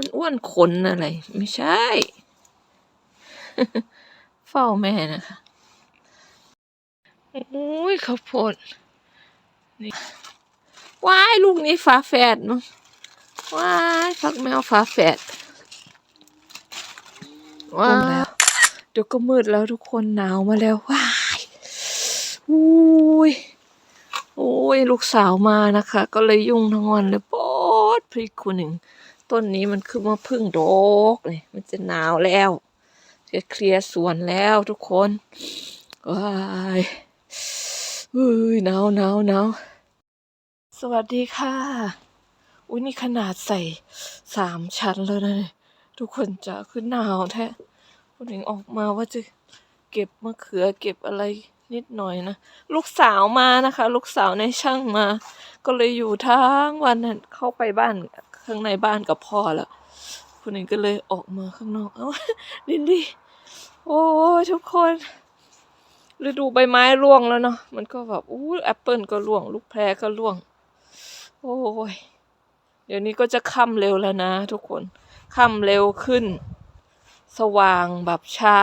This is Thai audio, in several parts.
มันอ้วนขนอะไร ไม่ใช่ เฝ้าแม่นะคะโอ้ยข้าวโพดนี่ว้ายลูกนี้ฝาแฝดมั้งว้ายฟักแมวฝาแฝดว้าวเดี๋ยวก็มืดแล้วทุกคนหนาวมาแล้วว้ายอุ้ยโอ้ยลูกสาวมานะคะ ก็เลยยุ่งทั้งวันเลยปอดพริกคุณหนึ่ง ต้นนี้มันคือมะพึ่งโดกเลยมันจะหนาวแล้วจะเคลียร์สวนแล้วทุกคนว้ายอุ้ยหนาวหนาวหนาวสวัสดีค่ะ อุ้ยนี่ขนาดใส่สามชั้นแล้วนะเนี่ยทุกคนจะคือหนาวแท้คนหนึ่งออกมาว่าจะเก็บมะเขือเก็บอะไรนิดหน่อยนะ ลูกสาวมานะคะ ลูกสาวในช่างมา ก็เลยอยู่ทั้งวันเข้าไปบ้าน ข้างในบ้านกับพ่อแล้วคนหนึ่งก็เลยออกมาข้างนอกเอ้าดินดีโอ้ทุกคนฤดูใบไม้ร่วงแล้วเนาะมันก็แบบอู้แอปเปิลก็ร่วง ลูกแพรก็ร่วง โอ้ยเดี๋ยวนี้ก็จะค่ำเร็วแล้วนะ ทุกคนค่ำเร็วขึ้น สว่างแบบช้า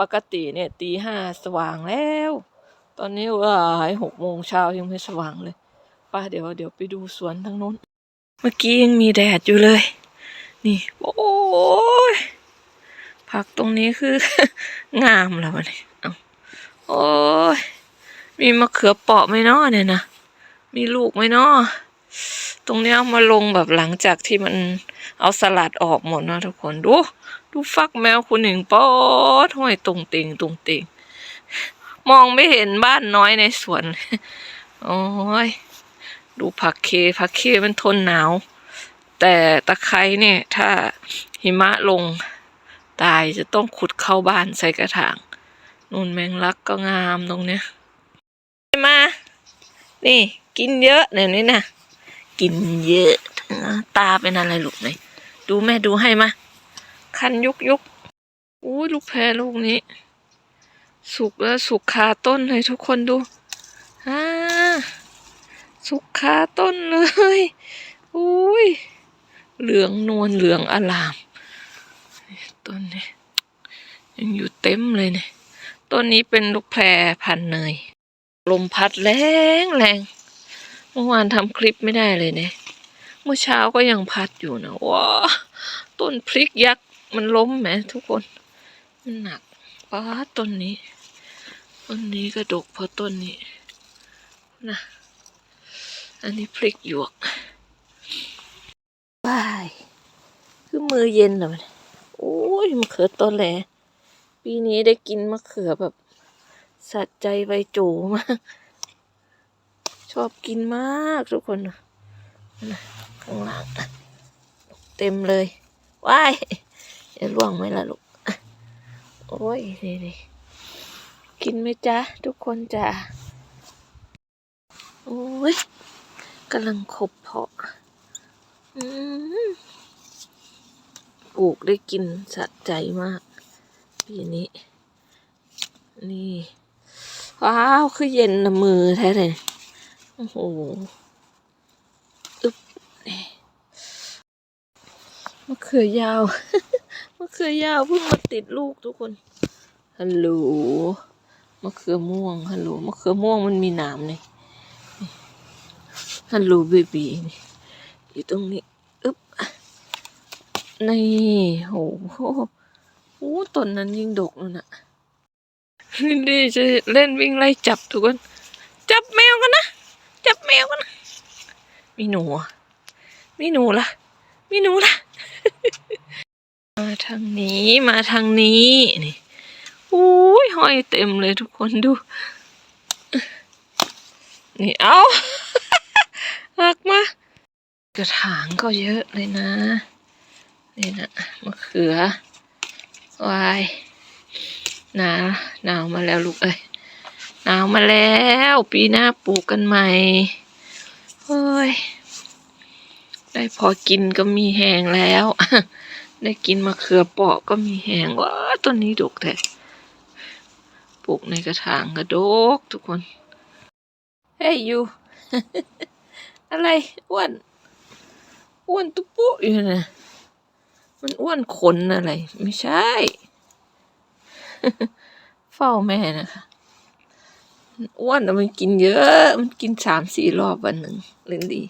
ปกติเนี่ยตีห้าสว่างแล้ว ตอนนี้ว้าหกโมงเช้ายังไม่สว่างเลยป้าเดี๋ยวเดี๋ยวไปดูสวนทางโน้น เมื่อกี้ยังมีแดดอยู่เลย นี่ โอ้ยผักตรงนี้คืองามแล้ววันนี้เอาโอ้ยมีมะเขือเปราะไหมเนาะเนี่ยนะมีลูกไหมเนาะตรงนี้เอามาลงแบบหลังจากที่มันเอาสลัดออกหมดนะทุกคนดู ดูฟักแมวคุณหนึ่งป๊อดห้อยตรงติงตรงติงมองไม่เห็นบ้านน้อยในสวน โอ้ย ดูผักเคผักเคมันทนหนาว แต่ตะไคร้เนี่ย ถ้าหิมะลงตายจะต้องขุดเข้าบ้านใส่กระถางนู่นแมงลักก็งามตรงเนี้ยมา นี่ กินเยอะเนี่ยนี่นะกินเยอะ ตาเป็นอะไรลูกไหนดูแม่ดูให้มา คันยุกยุกอุ้ยลูกแพรลูกนี้ สุกแล้วสุกคาต้นเลยทุกคนดูอ่า สุกคาต้นเลยอุ้ยเหลืองนวลเหลืองอลามต้นนี้ยังอยู่เต็มเลยเนี่ยต้นนี้เป็นลูกแพรพันเนย ลมพัดแรงแรงเมื่อวานทำคลิปไม่ได้เลยเนี่ยเมื่อเช้าก็ยังพัดอยู่นะว้าต้นพริกยักษ์มันล้มไหมทุกคนมันหนักป้าต้นนี้ ต้นนี้กระดกเพราะต้นนี้นะ อันนี้พริกหยวกวายคือมือเย็นเหรอมันโอ้ยมะเขือต้นแหลปีนี้ได้กินมะเขือแบบสะใจใบจูมาก ชอบกินมากทุกคนนะข้างหลังเต็มเลยว้ายจะล่วงไหมล่ะลูก โอ้ยนี่นี่กินไหมจ๊ะ ทุกคนจ้ะโอ้ย กำลังขบเพาะอืมปลูกได้กินสะใจมาก ปีนี้ นี่ ว้าว คือเย็นนะมือแท้เลย โอ้โหอึ๊บนี่มะเขือยาวมะเขือยาวเพิ่งมาติดลูกทุกคน ฮัลโหลมะเขือม่วง ฮัลโหลมะเขือม่วงมันมีหนามนี่นี่ ฮัลโหลเบบีนี่อยู่ตรงนี้อึ๊บนี่โหโอ้ต้นนั้นยิ่งดกนู่นน่ะนี่ดีจะเล่นวิ่งไล่จับทุกคน จับแมวกันนะ จับแมวกันนะ มีหนูมีหนูละมีหนูละมาทางนี้มาทางนี้นี่โอ้ยห้อยเต็มเลยทุกคนดู นี่เอา หักมากระถางก็เยอะเลยนะนี่นะมะเขือวายหนาวหนาวมาแล้วลูกเอ้ยหนาวมาแล้ว ปีหน้าปลูกกันใหม่เฮ้ยได้พอกินก็มีแหงแล้ว ได้กินมะเขือเปาะก็มีแหงว้าต้นนี้ดกแท้ปลูกในกระถางกระดกทุกคน เฮ้ยยู อะไรอ้วน อ้วนตุ๊ปุ๊อยู่นะมันอ้วนขนอะไร ไม่ใช่ เฝ้าแม่นะคะอ้วนอะมันกินเยอะ มันกินสามสี่รอบวันหนึ่งเล่นดี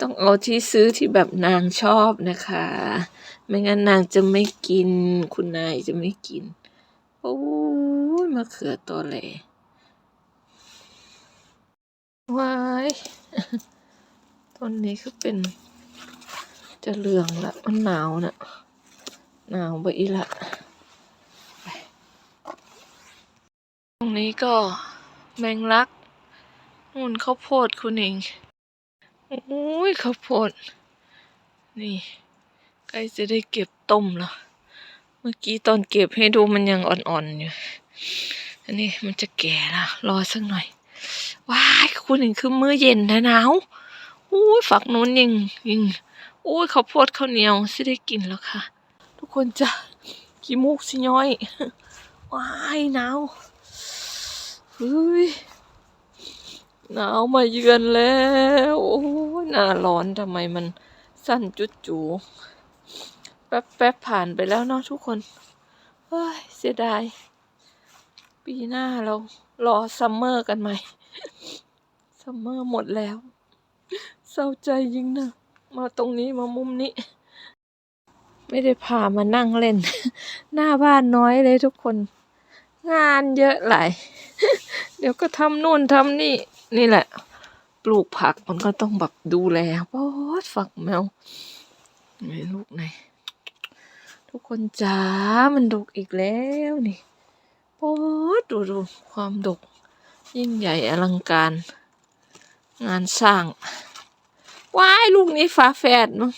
ต้องเอาที่ซื้อที่แบบนางชอบนะคะ ไม่งั้นนางจะไม่กิน คุณนายจะไม่กิน โอ้ยมะเขือตัวแหล ว้ายต้นนี้ก็เป็น จะเหลืองละ มันหนาวนะหนาวไปอีละ ตรงนี้ก็แมงลักนู่นข้าวโพดคุณเองโอ้ยข้าวโพด นี่ใกล้จะได้เก็บต้มแล้ว เมื่อกี้ตอนเก็บให้ดูมันยังอ่อนๆอยู่ อันนี้มันจะแก่ละรอสักหน่อย ว้ายคุณเห็นคือมื้อเย็นนะหนาวอู้ยฝักนู้นยิงยิงอู้ยข้าวโพดข้าวเหนียวสิได้กินแล้วค่ะ ทุกคนจะขี้มูกสิย้อยว้ายหนาวเฮ้ยหนาวมาเยือนแล้วโอ้ยหน้าร้อนทำไมมันสั้นจุดจูแป๊บแป๊บผ่านไปแล้วเนาะทุกคนเฮ้ยเสียดาย ปีหน้าเรารอซัมเมอร์กันใหม่ ซัมเมอร์หมดแล้ว เศร้าใจยิ่งนะมาตรงนี้มามุมนี้ ไม่ได้พามานั่งเล่น หน้าบ้านน้อยเลยทุกคน งานเยอะหลายเดี๋ยวก็ทำนู่นทำนี่ นี่แหละ ปลูกผักมันก็ต้องแบบดูแลปอดฝักแมวไม่ลูกไหน ทุกคนจ้ามันดกอีกแล้วนี่โอ้ดูดูความดกยิ่งใหญ่อลังการ งานสร้างว้ายลูกนี้ฝาแฝดมั้ง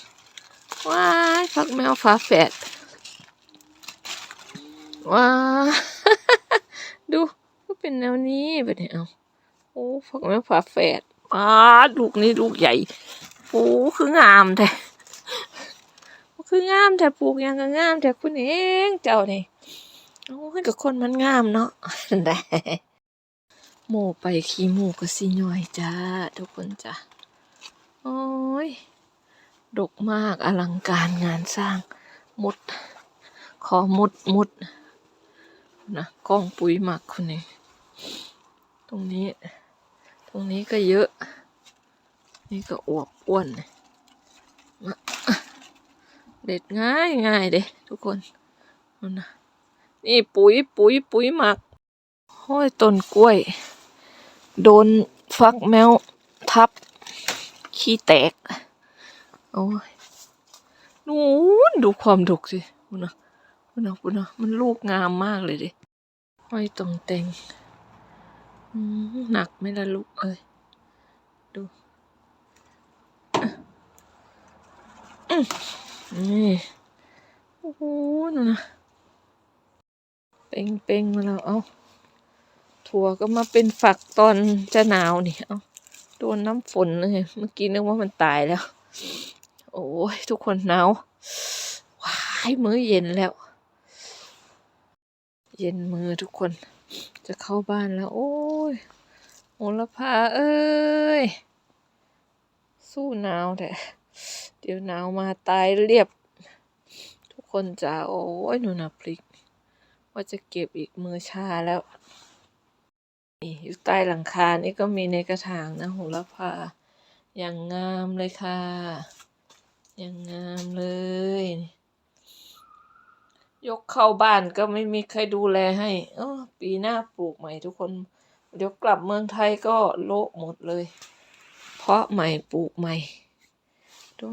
ว้ายฝักแมวฝาแฝดว้าดูก็เป็นแนวนี้แบบนี้เอาโอ้ฝักแมวฝาแฝดอ้าลูกนี้ลูกใหญ่โอ้คืองามแท้คืองามแต่ปลูกยังก็งามแต่คุณเองเจ้านี่โอ้ยกับคนมันงามเนาะได้ โมไปขี้หมูก็สิย่อยจ้า ทุกคนจ้าโอ้ย ดกมากอลังการงานสร้างมุดขอมุดมุดนะกล้องปุ๋ยหมักคนนี้ ตรงนี้ ตรงนี้ก็เยอะ นี่ก็อวบอ้วนมาเด็ดง่ายง่ายเด้ทุกคนนั่นนะนี่ปุ๋ยปุ๋ยปุ๋ยหมักห้อยต้นกล้วย โดนฟักแมวทับ ขี้แตก โอ้ยนู้นดูความดกสิพูนะพูนะพูนะมันลูกงามมากเลยดิห้อยตรงเต็งอืมหนักไม่ละลูกเอ้ยดูนี่โอ้โหนู่นนะเป่งเป่งมาแล้วเอา ถั่วก็มาเป็นฝักตอนจะหนาวนี่เอาโดนน้ำฝนเลยเมื่อกี้นึกว่ามันตายแล้ว โอ้ยทุกคนหนาวว้ายมื้อเย็นแล้ว เย็นมือทุกคน จะเข้าบ้านแล้ว โอ้ยโหระพาเอ้ย สู้หนาวแต่เดี๋ยวหนาวมาตายเรียบ ทุกคนจะโอ้ยหนูนับพริก ว่าจะเก็บอีกมือชาแล้ว นี่อยู่ใต้หลังคา นี่ก็มีในกระถางนะโหระพา อย่างงามเลยค่ะ อย่างงามเลย ยกเข้าบ้านก็ไม่มีใครดูแลให้ เออปีหน้าปลูกใหม่ทุกคน เดี๋ยวกลับเมืองไทยก็โละหมดเลย เพราะใหม่ปลูกใหม่ดู